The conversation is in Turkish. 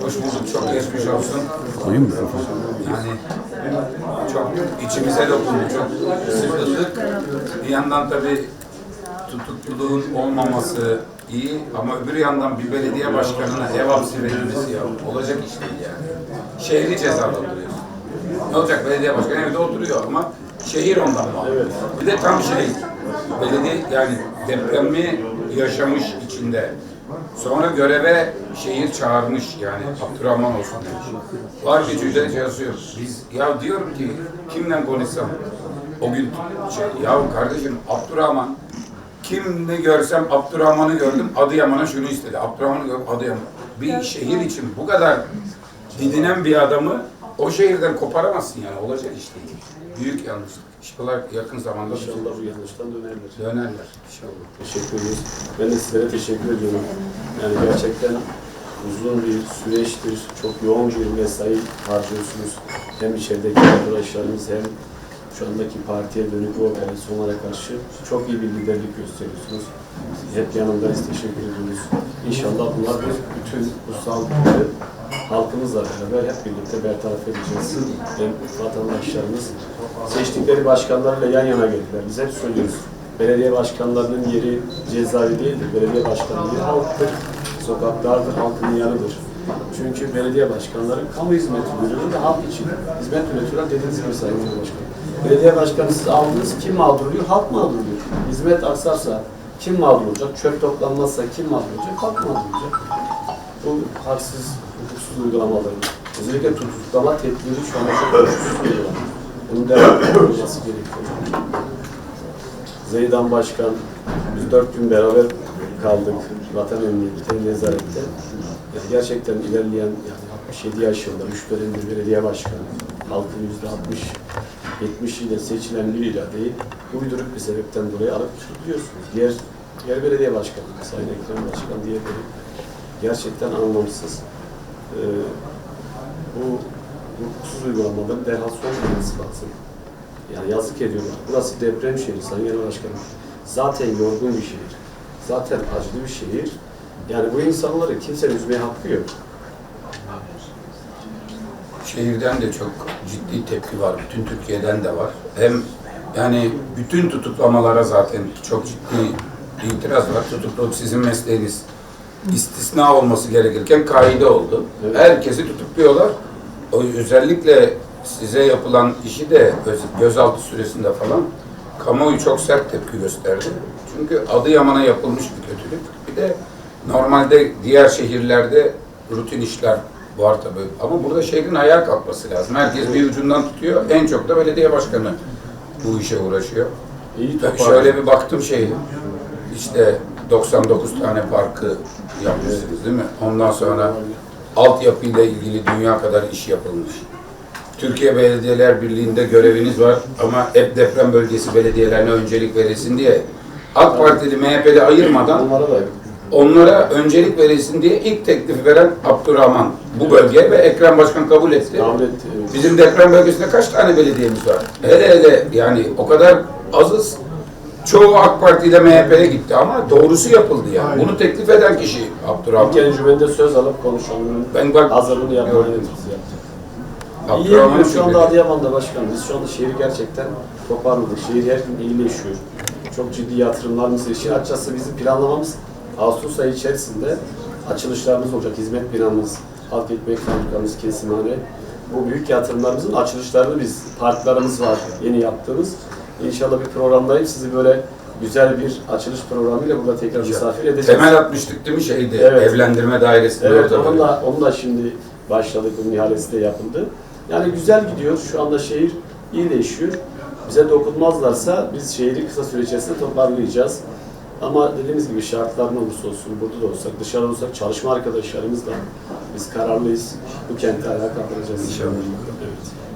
hoş bulduk. Çok geçmiş olsun. Koyayım mı? Yani çok içimize dokundu. Çok sıkıldık. Bir yandan tabii tutukluluğun olmaması iyi ama öbür yandan bir belediye başkanına ev hapsi verilmesi ya olacak iş değil yani. Şehri cezalandırıyorsun. Ne olacak belediye başkanı evde oturuyor ama şehir ondan mağdur. Bir de tam şey belediye yani depremi yaşamış içinde. Sonra göreve şehir çağırmış yani Abdurrahman olsun demiş. Var gücüyle yazıyor. Biz ya diyorum ki kimle konuşsam o gün şey, ya kardeşim Abdurrahman kimle görsem Abdurrahman'ı gördüm Adıyaman'a şunu istedi. Abdurrahman'ı gördüm Adıyaman. Bir şehir için bu kadar didinen bir adamı o şehirden koparamazsın yani olacak iş değil. Büyük yanlışlık. İnşallah yakın zamanda İnşallah bu yanlıştan dönerler. dönerler. İnşallah. Teşekkür ediyoruz. Ben de sizlere teşekkür ediyorum. Yani gerçekten uzun bir süreçtir. Çok yoğun bir mesai harcıyorsunuz. Hem içerideki arkadaşlarımız hem şu andaki partiye dönük o operasyonlara karşı çok iyi bir liderlik gösteriyorsunuz. Hep yanındayız. Teşekkür ediyoruz. İnşallah bunlar bir bütün bu halkımızla beraber hep birlikte bertaraf edeceğiz. Hem vatandaşlarımız seçtikleri başkanlarıyla yan yana geldiler. Biz hep söylüyoruz. Belediye başkanlarının yeri cezaevi değildir. Belediye başkanının yeri halktır. Sokaklardır, halkın yanıdır. Çünkü belediye başkanları kamu hizmeti veriyor ve halk için hizmet üretiyorlar dediğiniz gibi Sayın Cumhurbaşkanı. Belediye başkanı siz aldınız, kim mağdur oluyor? Halk mağdur oluyor. Hizmet aksarsa kim mağdur olacak? Çöp toplanmazsa kim mağdur olacak? Halk mağdur olacak. Bu haksız, hukuksuz uygulamaları, özellikle tutuklama tedbiri şu anda çok hukuksuz uygulama. Bunun devamlı olması gerekiyor. Zeydan Başkan, biz dört gün beraber kaldık vatan emniyette, nezarette. Yani gerçekten ilerleyen yani 67 yaşında, üç dönemdir belediye başkanı, halkın yüzde 60, 70 ile seçilen bir iradeyi uyduruk bir sebepten dolayı alıp tutuyorsunuz. Diğer, diğer belediye başkanı, Sayın Ekrem Başkan diğerleri gerçekten anlamsız. Ee, bu hukuksuz uygulamaların derhal son bulması lazım. Yani yazık ediyorlar. Burası deprem şehri Sayın Genel Başkanım. Zaten yorgun bir şehir. Zaten acılı bir şehir. Yani bu insanları kimse üzmeye hakkı yok. Şehirden de çok ciddi tepki var. Bütün Türkiye'den de var. Hem yani bütün tutuklamalara zaten çok ciddi itiraz var. Tutukluluk sizin mesleğiniz istisna olması gerekirken kaide oldu. Evet. Herkesi tutukluyorlar. O özellikle size yapılan işi de öz- gözaltı süresinde falan kamuoyu çok sert tepki gösterdi. Çünkü Adıyaman'a yapılmış bir kötülük. Bir de normalde diğer şehirlerde rutin işler var tabii. Ama burada şehrin ayağa kalkması lazım. Herkes bir ucundan tutuyor. En çok da belediye başkanı bu işe uğraşıyor. İyi toparlı. şöyle bir baktım şey, işte 99 tane parkı yapmışsınız değil mi? Ondan sonra altyapıyla ilgili dünya kadar iş yapılmış. Türkiye Belediyeler Birliği'nde göreviniz var ama hep deprem bölgesi belediyelerine öncelik verilsin diye AK Partili MHP'li ayırmadan Onlara öncelik verilsin diye ilk teklifi veren Abdurrahman bu bölge ve Ekrem Başkan kabul etti. Bizim deprem bölgesinde kaç tane belediyemiz var? Hele hele yani o kadar azız. Çoğu AK Parti ile MHP'ye gitti ama doğrusu yapıldı yani. Bunu teklif eden kişi Abdurrahman. İlk cümlede söz alıp konuşanların Ben bak hazırlığını yapmayı gördüm. biz yaptık. İyi Abdurrahman'ı şu anda. Adıyaman'da başkan. Biz şu anda şehri gerçekten toparladık. Şehir her gün iyileşiyor. Çok ciddi yatırımlarımız işin açıkçası bizim planlamamız Ağustos ayı içerisinde açılışlarımız olacak. Hizmet binamız, halk ekmek fabrikamız, kesimhane. Bu büyük yatırımlarımızın açılışlarını biz, parklarımız var yeni yaptığımız. İnşallah bir programdayım. Sizi böyle güzel bir açılış programıyla burada tekrar misafir edeceğiz. Temel atmıştık değil mi şeyde? Evet. Evlendirme dairesinde Evet, orada onu böyle. da, onu da şimdi başladık, onun ihalesi de yapıldı. Yani güzel gidiyor, şu anda şehir iyileşiyor. Bize dokunmazlarsa biz şehri kısa süre içerisinde toparlayacağız. Ama dediğimiz gibi şartlar ne olursa olsun, burada da olsak, dışarıda olsak çalışma arkadaşlarımızla biz kararlıyız. Bu kenti ayağa kaldıracağız. İnşallah. Evet.